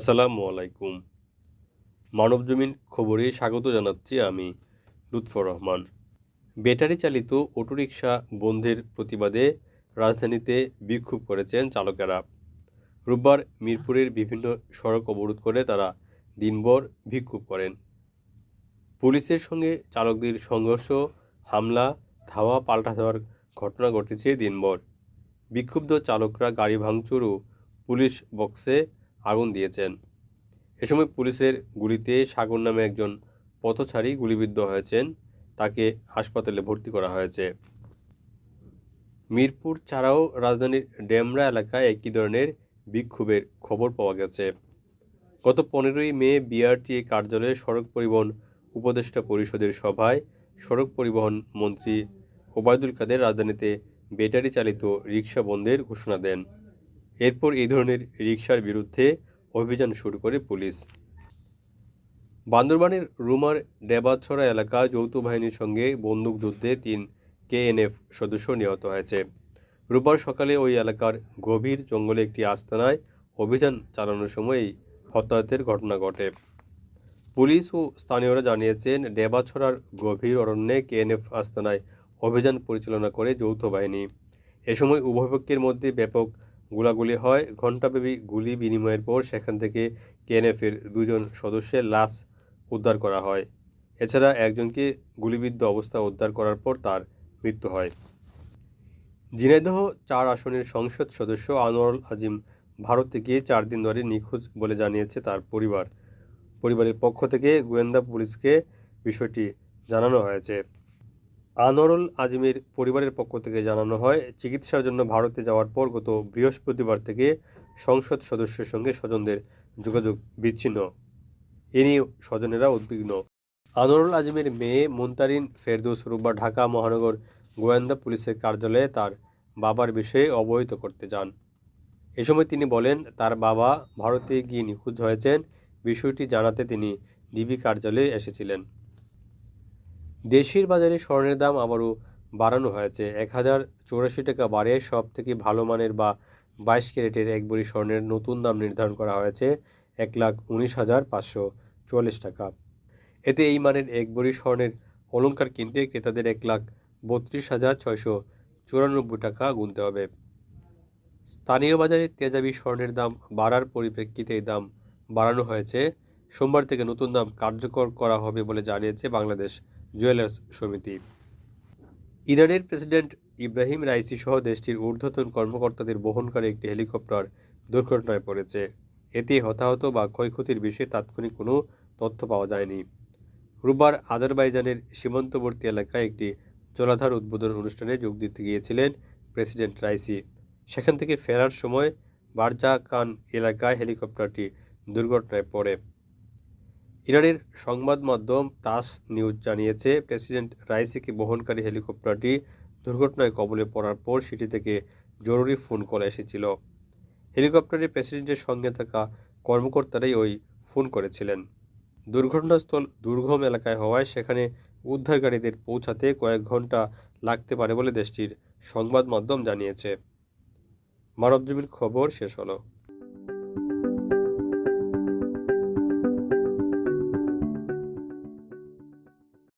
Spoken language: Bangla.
আসসালামু আলাইকুম। মানবজমিন খবরে স্বাগত জানাচ্ছি আমি লুৎফর রহমান। ব্যাটারি চালিত অটোরিকশা বন্ধের প্রতিবাদে রাজধানীতে বিক্ষোভ করেছেন চালকেরা। রোববার মিরপুরের বিভিন্ন সড়ক অবরোধ করে তারা দিনভর বিক্ষোভ করেন। পুলিশের সঙ্গে চালকদের সংঘর্ষ, হামলা, ধাওয়া, পাল্টা দেওয়ার ঘটনা ঘটেছে দিনভর। বিক্ষুব্ধ চালকরা গাড়ি ভাঙচুর ও পুলিশ বক্সে আগুন দিয়েছেন। এ সময় পুলিশের গুলিতে সাগর নামে একজন পথচারী গুলিবিদ্ধ হয়েছেন। তাকে হাসপাতালে ভর্তি করা হয়েছে। মিরপুর ছাড়াও রাজধানীর ডেমরা এলাকায় একই ধরনের বিক্ষোভের খবর পাওয়া গেছে। গত পনেরোই মে বিআরটিএ কার্যালয়ে সড়ক পরিবহন উপদেষ্টা পরিষদের সভায় সড়ক পরিবহন মন্ত্রী ওবায়দুল কাদের রাজধানীতে ব্যাটারি চালিত রিক্সা বন্ধের ঘোষণা দেন। এরপর এই ধরনের রিকশার বিরুদ্ধে অভিযান শুরু করে পুলিশ। বান্দরবানের রুমার ডেবাছড়া এলাকা যৌথ বাহিনীর সঙ্গে বন্দুকযুদ্ধে তিন কেএনএফ সদস্য নিহত হয়েছে। রোববার সকালে ওই এলাকার গভীর জঙ্গলে একটি আস্তানায় অভিযান চালানোর সময় এই হতাহতের ঘটনা ঘটে। পুলিশ ও স্থানীয়রা জানিয়েছেন, ডেবাছড়ার গভীর অরণ্যে কেএনএফ আস্তানায় অভিযান পরিচালনা করে যৌথ বাহিনী। এ সময় উভয় পক্ষের মধ্যে ব্যাপক গোলাগুলি হয়। ঘণ্টাব্যাপী গুলি বিনিময়ের পর সেখান থেকে কেএনএফের দুজন সদস্যের লাশ উদ্ধার করা হয়। এছাড়া একজনকে গুলিবিদ্ধ অবস্থা উদ্ধার করার পর তার মৃত্যু হয়। ঝিনাইদহ চার আসনের সংসদ সদস্য আনোয়ারুল আজিম ভারত থেকে চার দিন ধরে নিখোঁজ বলে জানিয়েছে তার পরিবার। পরিবারের পক্ষ থেকে গোয়েন্দা পুলিশকে বিষয়টি জানানো হয়েছে। আনোয়ারুল আজিমের পরিবারের পক্ষ থেকে জানানো হয়, চিকিৎসার জন্য ভারতে যাওয়ার পর গত বৃহস্পতিবার থেকে সংসদ সদস্যের সঙ্গে স্বজনদের যোগাযোগ বিচ্ছিন্ন। এ নিয়ে স্বজনেরা উদ্বিগ্ন। আনোয়ারুল আজিমের মেয়ে মুনতারিন ফেরদৌস রোববার ঢাকা মহানগর গোয়েন্দা পুলিশের কার্যালয়ে তার বাবার বিষয়ে অবহিত করতে যান। এ সময় তিনি বলেন, তার বাবা ভারতে গিয়ে নিখোঁজ হয়েছেন। বিষয়টি জানাতে তিনি ডিবি কার্যালয়ে এসেছিলেন। দেশের বাজারে স্বর্ণের দাম আবারও বাড়ানো হয়েছে। এক হাজার চৌরাশি টাকা বাড়িয়ে সব থেকে ভালো মানের বা বাইশ ক্যারেটের এক ভরি স্বর্ণের নতুন দাম নির্ধারণ করা হয়েছে এক লাখ উনিশ হাজার পাঁচশো চুয়াল্লিশ টাকা। এতে এই মানের এক ভরি স্বর্ণের অলংকার কিনতে ক্রেতাদের এক লাখ বত্রিশ হাজার ছয়শো চুরানব্বই টাকা গুনতে হবে। স্থানীয় বাজারে তেজাবি স্বর্ণের দাম বাড়ার পরিপ্রেক্ষিতে এই দাম বাড়ানো হয়েছে। সোমবার থেকে নতুন দাম কার্যকর করা হবে বলে জানিয়েছে বাংলাদেশ জুয়েলার্স সমিতি। ইরানের প্রেসিডেন্ট ইব্রাহিম রাইসি সহ দেশটির ঊর্ধ্বতন কর্মকর্তাদের বহনকারী একটি হেলিকপ্টার দুর্ঘটনায় পড়েছে। এতে হতাহত বা ক্ষয়ক্ষতির বিষয়ে তাৎক্ষণিক কোনো তথ্য পাওয়া যায়নি। রোববার আজারবাইজানের সীমান্তবর্তী এলাকায় একটি জলাধার উদ্বোধন অনুষ্ঠানে যোগ দিতে গিয়েছিলেন প্রেসিডেন্ট রাইসি। সেখান থেকে ফেরার সময় বারজাকান এলাকায় হেলিকপ্টারটি দুর্ঘটনায় পড়ে। ইরানের সংবাদ মাধ্যম তাস নিউজ জানিয়েছে, প্রেসিডেন্ট রাইসিকে বহনকারী হেলিকপ্টারটি দুর্ঘটনায় কবলে পড়ার পর সেটি থেকে জরুরি ফোন কল এসেছিল। হেলিকপ্টারে প্রেসিডেন্টের সঙ্গে থাকা কর্মকর্তারাই ওই ফোন করেছিলেন। দুর্ঘটনাস্থল দুর্গম এলাকায় হওয়ায় সেখানে উদ্ধারকারীদের পৌঁছাতে কয়েক ঘণ্টা লাগতে পারে বলে দেশটির সংবাদ মাধ্যম জানিয়েছে। মানবজীবীর খবর শেষ হলো।